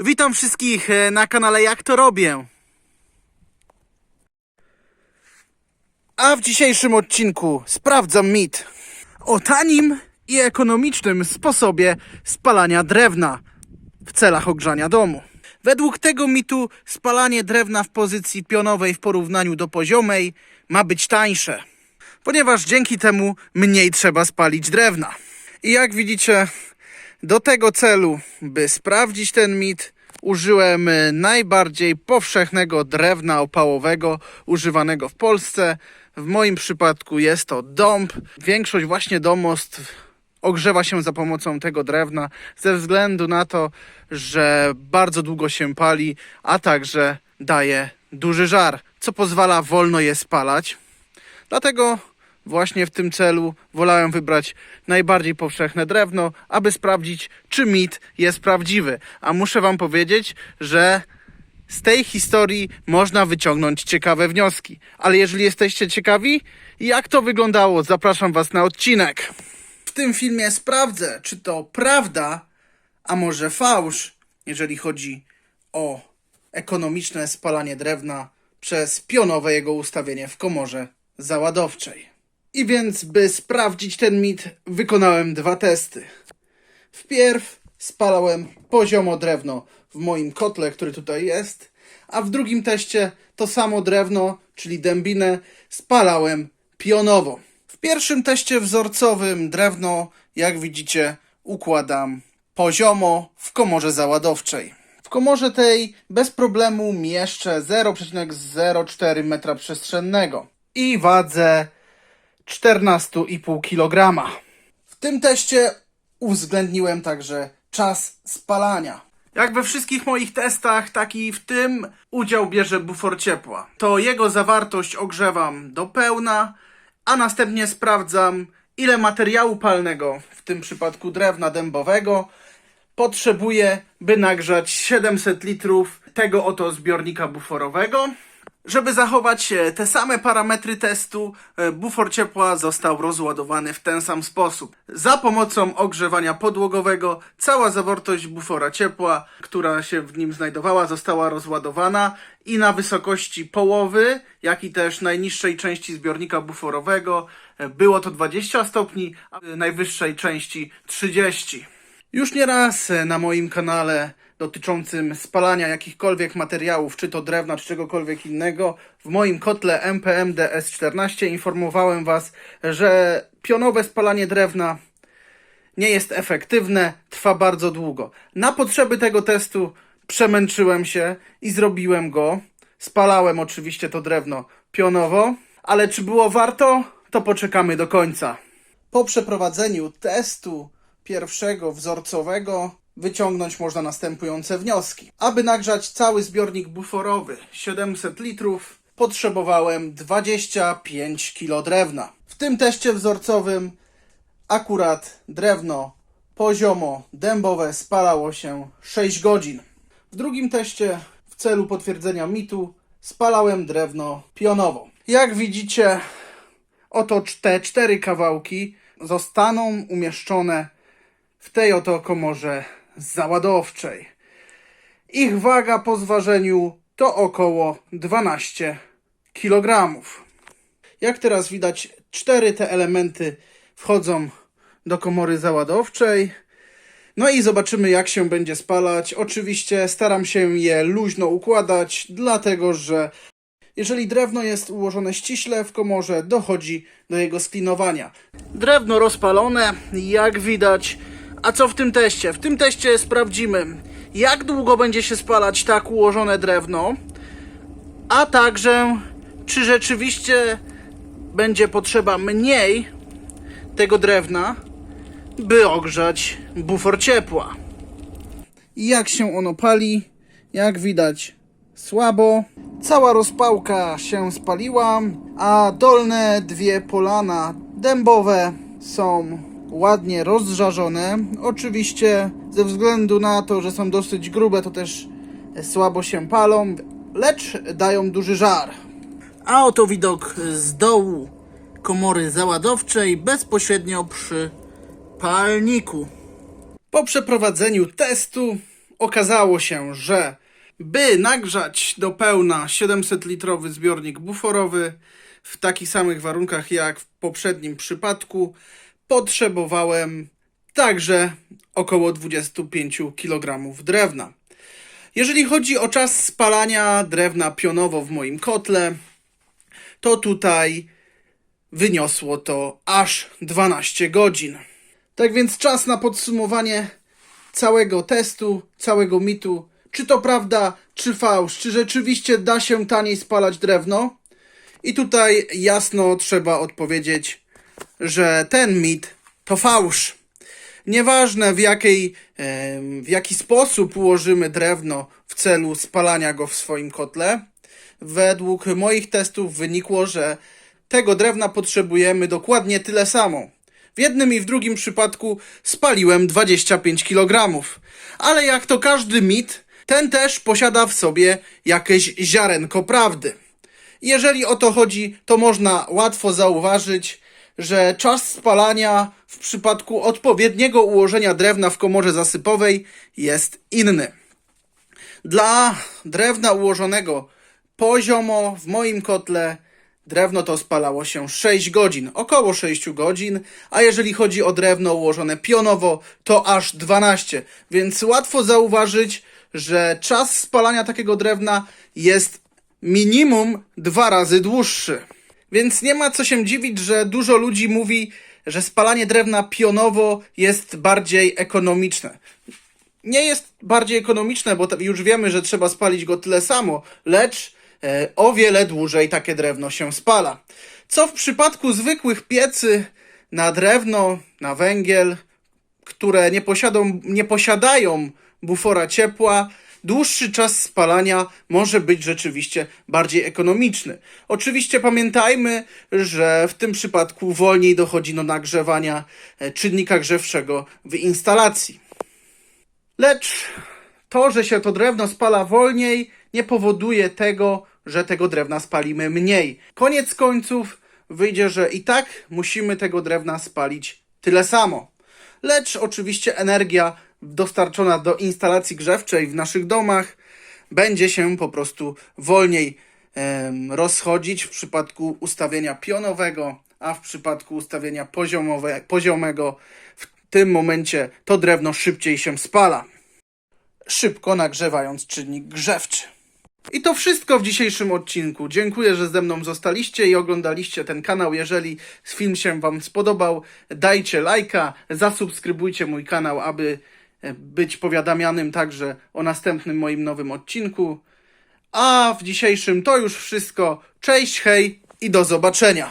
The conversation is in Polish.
Witam wszystkich e, na kanale Jak to robię. A w dzisiejszym odcinku sprawdzam mit o tanim i ekonomicznym sposobie spalania drewna w celach ogrzania domu. Według tego mitu spalanie drewna w pozycji pionowej w porównaniu do poziomej ma być tańsze, ponieważ dzięki temu mniej trzeba spalić drewna. I jak widzicie, do tego celu, by sprawdzić ten mit, użyłem y, najbardziej powszechnego drewna opałowego używanego w Polsce. W moim przypadku jest to dąb. Większość właśnie domostw ogrzewa się za pomocą tego drewna ze względu na to, że bardzo długo się pali, a także daje duży żar, co pozwala wolno je spalać. Dlatego właśnie w tym celu wolałem wybrać najbardziej powszechne drewno, aby sprawdzić, czy mit jest prawdziwy. A muszę Wam powiedzieć, że z tej historii można wyciągnąć ciekawe wnioski. Ale jeżeli jesteście ciekawi, jak to wyglądało, zapraszam Was na odcinek. W tym filmie sprawdzę, czy to prawda, a może fałsz, jeżeli chodzi o ekonomiczne spalanie drewna przez pionowe jego ustawienie w komorze załadowczej. I więc, by sprawdzić ten mit, wykonałem dwa testy. Wpierw spalałem poziomo drewno w moim kotle, który tutaj jest, a w drugim teście to samo drewno, czyli dębinę, spalałem pionowo. W pierwszym teście wzorcowym drewno, jak widzicie, układam poziomo w komorze załadowczej. W komorze tej bez problemu mieszczę 0,04 metra przestrzennego i wadze 14,5 kg. W tym teście uwzględniłem także czas spalania. Jak we wszystkich moich testach, taki w tym udział bierze bufor ciepła. To jego zawartość ogrzewam do pełna, a następnie sprawdzam, ile materiału palnego, w tym przypadku drewna dębowego, potrzebuję, by nagrzać 700 litrów tego oto zbiornika buforowego. Żeby zachować e, te same parametry testu, e, bufor ciepła został rozładowany w ten sam sposób. Za pomocą ogrzewania podłogowego cała zawartość bufora ciepła, która się w nim znajdowała, została rozładowana i na wysokości połowy, jak i też najniższej części zbiornika buforowego e, było to 20 stopni, a najwyższej części 30. Już nieraz na moim kanale dotyczącym spalania jakichkolwiek materiałów, czy to drewna, czy czegokolwiek innego, w moim kotle MPM DS14 informowałem Was, że pionowe spalanie drewna nie jest efektywne, trwa bardzo długo. Na potrzeby tego testu przemęczyłem się i zrobiłem go. Spalałem oczywiście to drewno pionowo, ale czy było warto? To poczekamy do końca. Po przeprowadzeniu testu pierwszego wzorcowego wyciągnąć można następujące wnioski. Aby nagrzać cały zbiornik buforowy 700 litrów, potrzebowałem 25 kg drewna. W tym teście wzorcowym akurat drewno poziomo dębowe spalało się 6 godzin. W drugim teście w celu potwierdzenia mitu spalałem drewno pionowo. Jak widzicie, oto te cztery kawałki zostaną umieszczone w tej oto komorze załadowczej. Ich waga po zważeniu to około 12 kg. Jak teraz widać, cztery te elementy wchodzą do komory załadowczej. No i zobaczymy, jak się będzie spalać. Oczywiście staram się je luźno układać, dlatego że jeżeli drewno jest ułożone ściśle w komorze, dochodzi do jego sklinowania. Drewno rozpalone, jak widać. A co w tym teście? W tym teście sprawdzimy, jak długo będzie się spalać tak ułożone drewno, a także czy rzeczywiście będzie potrzeba mniej tego drewna, by ogrzać bufor ciepła. Jak się ono pali? Jak widać, słabo. Cała rozpałka się spaliła, a dolne dwie polana dębowe są ładnie rozżarzone. Oczywiście ze względu na to, że są dosyć grube, to też słabo się palą, lecz dają duży żar. A oto widok z dołu komory załadowczej bezpośrednio przy palniku. Po przeprowadzeniu testu okazało się, że by nagrzać do pełna 700-litrowy zbiornik buforowy w takich samych warunkach jak w poprzednim przypadku, potrzebowałem także około 25 kg drewna. Jeżeli chodzi o czas spalania drewna pionowo w moim kotle, to tutaj wyniosło to aż 12 godzin. Tak więc czas na podsumowanie całego testu, całego mitu. Czy to prawda, czy fałsz, czy rzeczywiście da się taniej spalać drewno? I tutaj jasno trzeba odpowiedzieć, że ten mit to fałsz. Nieważne w, jakiej, w jaki sposób ułożymy drewno w celu spalania go w swoim kotle, według moich testów wynikło, że tego drewna potrzebujemy dokładnie tyle samo. W jednym i w drugim przypadku spaliłem 25 kg. Ale jak to każdy mit, ten też posiada w sobie jakieś ziarenko prawdy. Jeżeli o to chodzi, to można łatwo zauważyć, że czas spalania w przypadku odpowiedniego ułożenia drewna w komorze zasypowej jest inny. Dla drewna ułożonego poziomo w moim kotle drewno to spalało się 6 godzin, około 6 godzin, a jeżeli chodzi o drewno ułożone pionowo, to aż 12, więc łatwo zauważyć, że czas spalania takiego drewna jest minimum dwa razy dłuższy. Więc nie ma co się dziwić, że dużo ludzi mówi, że spalanie drewna pionowo jest bardziej ekonomiczne nie jest bardziej ekonomiczne, bo już wiemy, że trzeba spalić go tyle samo, lecz e, o wiele dłużej takie drewno się spala. Co w przypadku zwykłych piecy na drewno, na węgiel, które nie, posiadą, nie posiadają bufora ciepła, dłuższy czas spalania może być rzeczywiście bardziej ekonomiczny. Oczywiście pamiętajmy, że w tym przypadku wolniej dochodzi do nagrzewania e, czynnika grzewczego w instalacji. Lecz to, że się to drewno spala wolniej, nie powoduje tego, że tego drewna spalimy mniej. Koniec końców wyjdzie, że i tak musimy tego drewna spalić tyle samo. Lecz oczywiście energia dostarczona do instalacji grzewczej w naszych domach będzie się po prostu wolniej rozchodzić w przypadku ustawienia pionowego, a w przypadku ustawienia poziomowe, poziomego w tym momencie to drewno szybciej się spala szybko nagrzewając czynnik grzewczy. I to wszystko w dzisiejszym odcinku. Dziękuję, że ze mną zostaliście i oglądaliście ten kanał. Jeżeli film się Wam spodobał, dajcie lajka, zasubskrybujcie mój kanał, aby być powiadamianym także o następnym moim nowym odcinku. A w dzisiejszym to już wszystko. Cześć, hej i do zobaczenia.